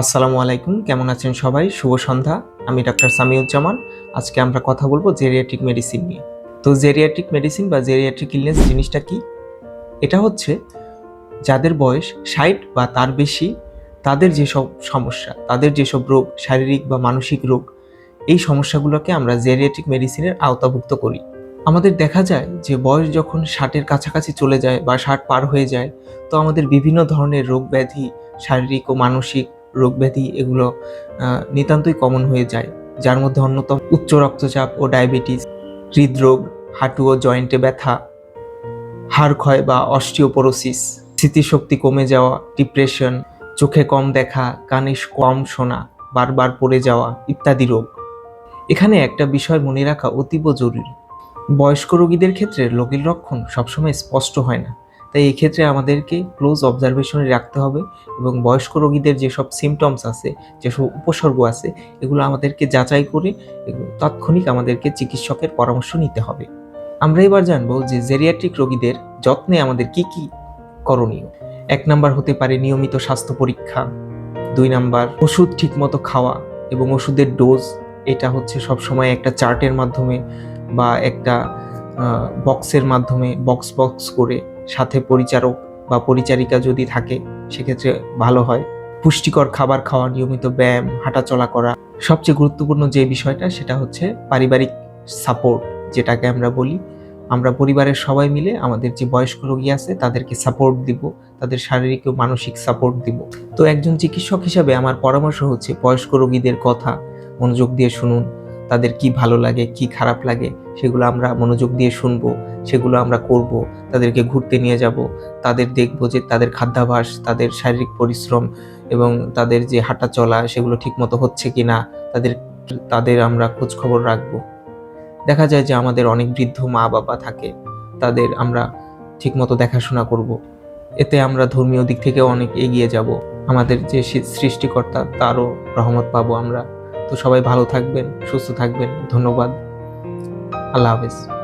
আসসালামু আলাইকুম, কেমন আছেন সবাই? শুভ সন্ধ্যা। আমি ডাক্তার সামিউজ্জামান। আজকে আমরা কথা বলব জেরিয়াট্রিক মেডিসিন নিয়ে। তো জেরিয়াট্রিক মেডিসিন বা জেরিয়াট্রিক ইলনেস জিনিসটা কি? এটা হচ্ছে যাদের বয়স ষাট বা তার বেশি, তাদের যেসব সমস্যা, তাদের যেসব রোগ, শারীরিক বা মানসিক রোগ, এই সমস্যাগুলোকে আমরা জেরিয়াট্রিক মেডিসিনের আওতাভুক্ত করি। আমাদের দেখা যায় যে বয়স যখন ষাটের কাছাকাছি চলে যায় বা ষাট পার হয়ে যায়, তো আমাদের বিভিন্ন ধরনের রোগ ব্যাধি, শারীরিক ও মানসিক রোগ ব্যাধি এগুলো নিতান্তই কমন হয়ে যায়, যার মধ্যে অন্যতম উচ্চ রক্তচাপ ও ডায়াবেটিস হৃদরোগ, হাঁটু ও জয়েন্টে ব্যথা, হাড় ক্ষয় বা অস্টিওপোরোসিস স্মৃতিশক্তি কমে যাওয়া ডিপ্রেশন চোখে কম দেখা, কানে কম শোনা, বারবার পড়ে যাওয়া ইত্যাদি রোগ। এখানে একটা বিষয় মনে রাখা অতীব জরুরি। বয়স্ক রোগীদের ক্ষেত্রে রোগীর লক্ষণ সবসময় স্পষ্ট হয় না। তাই এক্ষেত্রে আমাদেরকে ক্লোজ অবজারভেশনে রাখতে হবে এবং বয়স্ক রোগীদের যেসব সিমটমস আছে, যেসব উপসর্গ আছে, এগুলো আমাদেরকে যাচাই করে তাৎক্ষণিক আমাদেরকে চিকিৎসকের পরামর্শ নিতে হবে। আমরা এবার জানব যে জেরিয়াট্রিক রোগীদের যত্নে আমাদের কি কি করণীয়। এক নাম্বার হতে পারে নিয়মিত স্বাস্থ্য পরীক্ষা, দুই নাম্বার ওষুধ ঠিকমতো খাওয়া এবং ওষুধের ডোজ এটা হচ্ছে সবসময় একটা চার্টের মাধ্যমে বা একটা বক্সের মাধ্যমে বক্স বক্স করে সাথে পরিচারক বা পরিচারিকা যদি থাকে, সেক্ষেত্রে ভালো হয়। পুষ্টিকর খাবার খাওয়া, নিয়মিত ব্যায়াম, হাঁটাচলা করা, সবচেয়ে গুরুত্বপূর্ণ যে বিষয়টা, সেটা হচ্ছে পারিবারিক সাপোর্ট, যেটাকে আমরা বলি। আমরা পরিবারের সবাই মিলে আমাদের যে বয়স্ক রোগী আছে, তাদেরকে সাপোর্ট দিব, তাদের শারীরিক ও মানসিক সাপোর্ট দিব। তো একজন চিকিৎসক হিসাবে আমার পরামর্শ হচ্ছে, বয়স্ক রোগীদের কথা মনোযোগ দিয়ে শুনুন তাদের কি ভালো লাগে, কি খারাপ লাগে, সেগুলো আমরা মনোযোগ দিয়ে শুনব, সেগুলো আমরা করব, তাদেরকে ঘুরতে নিয়ে যাব, তাদের দেখব যে তাদের খাদ্যাভাস, তাদের শারীরিক পরিশ্রম এবং তাদের যে হাঁটা চলা, সেগুলো ঠিকমতো হচ্ছে কি না তাদের তাদের আমরা খোঁজ খবর রাখব। দেখা যায় যে আমাদের অনেক বৃদ্ধ মা বাবা থাকে, তাদের আমরা ঠিকমতো দেখাশোনা করব। এতে আমরা ধর্মীয় দিক থেকেও অনেক এগিয়ে যাব। আমাদের যে সৃষ্টিকর্তা, তারও রহমত পাবো আমরা। তো সবাই ভালো থাকবেন সুস্থ থাকবেন। ধন্যবাদ। আল্লাহ হাফেজ।